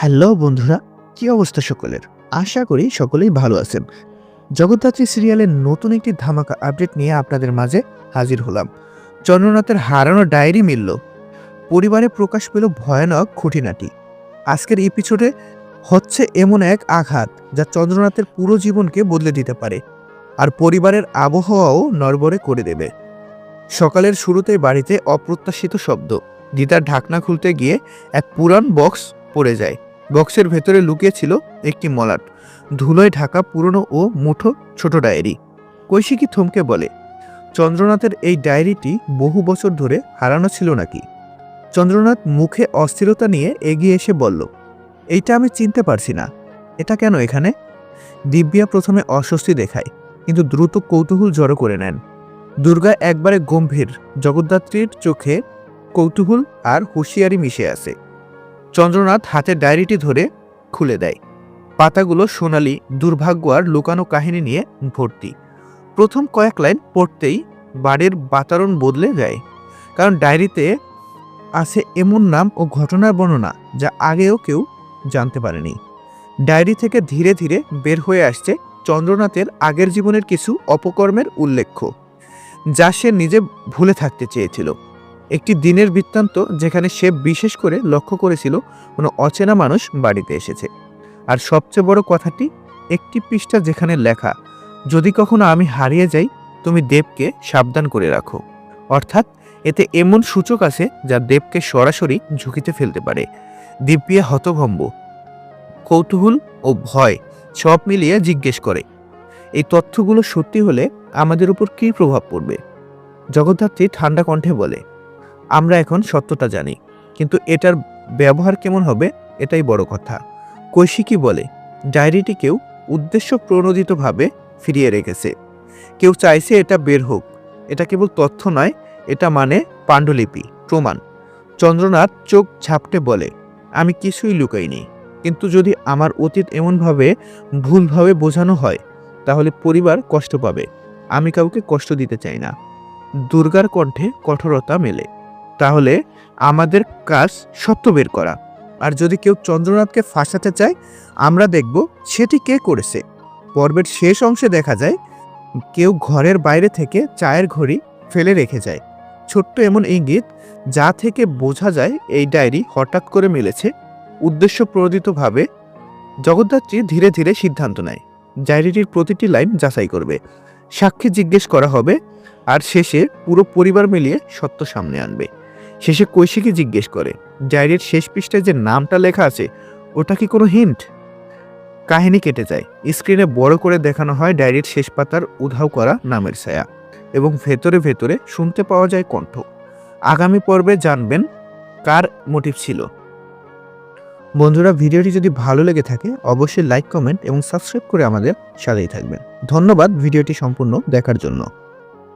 Hello বন্ধুরা, কি অবস্থা সকলের? আশা করি সকলেই ভালো আছেন। জগদ্ধাত্রী সিরিয়ালের নতুন একটি ধামাকা আপডেট নিয়ে আপনাদের মাঝে হাজির হলাম। চন্দ্রনাথের হারানো ডায়েরি মিলল। পরিবারে প্রকাশ পেল ভয়ানক খুঁটিনাটি। আজকের এপিসোডে হচ্ছে এমন এক আঘাত যা চন্দ্রনাথের পুরো জীবনকে বদলে দিতে পারে আর পরিবারের আবহাওয়াও নড়বড়ে করে দেবে। সকালের শুরুতেই বাড়িতে অপ্রত্যাশিত শব্দ। দিদার ঢাকনা খুলতে গিয়ে এক পুরান বক্স পড়ে যায়। বক্সের ভেতরে লুকিয়ে ছিল একটি মলাট, ধুলোয় ঢাকা পুরনো ও মুঠো ছোট ডায়েরি। কৈশিকী থমকে বলে, চন্দ্রনাথের এই ডায়েরিটি বহু বছর ধরে হারানো ছিল নাকি? চন্দ্রনাথ মুখে অস্থিরতা নিয়ে এগিয়ে এসে বলল, এইটা আমি চিনতে পারছি না। এটা কেন এখানে? দিব্যা প্রথমে অস্বস্তি দেখায়, কিন্তু দ্রুত কৌতূহল জড়ো করে নেন। দুর্গা একবারে গম্ভীর, জগদ্ধাত্রীর চোখে কৌতূহল আর হুঁশিয়ারি মিশে আছে। চন্দ্রনাথ হাতে ডায়েরিটি ধরে খুলে দেয়। পাতাগুলো সোনালি, দুর্ভাগ্য আর লুকানো কাহিনী নিয়ে ভর্তি। প্রথম কয়েক লাইন পড়তেই বাড়ির বাতারণ বদলে যায়। কারণ ডায়েরিতে আছে এমন নাম ও ঘটনার বর্ণনা যা আগেও কেউ জানতে পারেনি। ডায়েরি থেকে ধীরে ধীরে বের হয়ে আসছে চন্দ্রনাথের আগের জীবনের কিছু অপকর্মের উল্লেখ্য, যা সে নিজে ভুলে থাকতে চেয়েছিল। একটি দিনের বৃত্তান্ত যেখানে সে বিশেষ করে লক্ষ্য করেছিল কোনো অচেনা মানুষ বাড়িতে এসেছে। আর সবচেয়ে বড় কথাটি, একটি পৃষ্ঠা যেখানে লেখা, যদি কখনো আমি হারিয়ে যাই, তুমি দেবকে সাবধান করে রাখো। অর্থাৎ, এতে এমন সূচক আছে যা দেবকে সরাসরি ঝুঁকিতে ফেলতে পারে। দিব্যা হতভম্ব। কৌতূহল ও ভয় সব মিলিয়ে জিজ্ঞেস করে, এই তথ্যগুলো সত্যি হলে আমাদের উপর কী প্রভাব পড়বে? জগদ্ধাত্রী ঠান্ডা কণ্ঠে বলে আমরা এখন সত্যটা জানি। কিন্তু এটার ব্যবহার কেমন হবে, এটাই বড় কথা। কৈশিকী বলে, ডায়েরিটি কেউ উদ্দেশ্য প্রণোদিতভাবে ফিরিয়ে রেখেছে। কেউ চাইছে এটা বের হোক। এটা কেবল তথ্য নয়, এটা মানে পাণ্ডুলিপি, প্রমাণ। চন্দ্রনাথ চোখ ঝাপটে বলে, আমি কিছুই লুকাইনি। কিন্তু যদি আমার অতীত এমনভাবে ভুলভাবে বোঝানো হয়, তাহলে পরিবার কষ্ট পাবে। আমি কাউকে কষ্ট দিতে চাই না। দুর্গার কণ্ঠে কঠোরতা মেলে। তাহলে আমাদের কাজ সত্য বের করা। আর যদি কেউ চন্দ্রনাথকে ফাঁসাতে চায়, আমরা দেখব সেটি কে করেছে। পর্বের শেষ অংশে দেখা যায়, কেউ ঘরের বাইরে থেকে চায়ের ঘড়ি ফেলে রেখে যায়। ছোট্ট এমন ইঙ্গিত যা থেকে বোঝা যায় এই ডায়েরি হঠাৎ করে মিলেছে উদ্দেশ্য প্রণোদিতভাবে জগদ্ধাত্রী ধীরে ধীরে সিদ্ধান্ত নেয়। ডায়েরিটির প্রতিটি লাইন যাচাই করবে। সাক্ষী জিজ্ঞেস করা হবে, আর শেষে পুরো পরিবার মিলিয়ে সত্য সামনে আনবে। শেষে কৈশিকে জিজ্ঞেস করে, ডায়েরির শেষ পৃষ্ঠায় যে নামটা লেখা আছে, ওটা কি কোনো হিন্ট কাহিনী কেটে যায়। স্ক্রিনে বড় করে দেখানো হয় ডায়েরির শেষ পাতার উধাও করা নামের ছায়া এবং ভেতরে ভেতরে শুনতে পাওয়া যায় কণ্ঠ। আগামী পর্বে জানবেন কার মোটিভ ছিল। বন্ধুরা, ভিডিওটি যদি ভালো লেগে থাকে, অবশ্যই লাইক কমেন্ট এবং সাবস্ক্রাইব করে আমাদের সাথেই থাকবেন। ধন্যবাদ ভিডিওটি সম্পূর্ণ দেখার জন্য।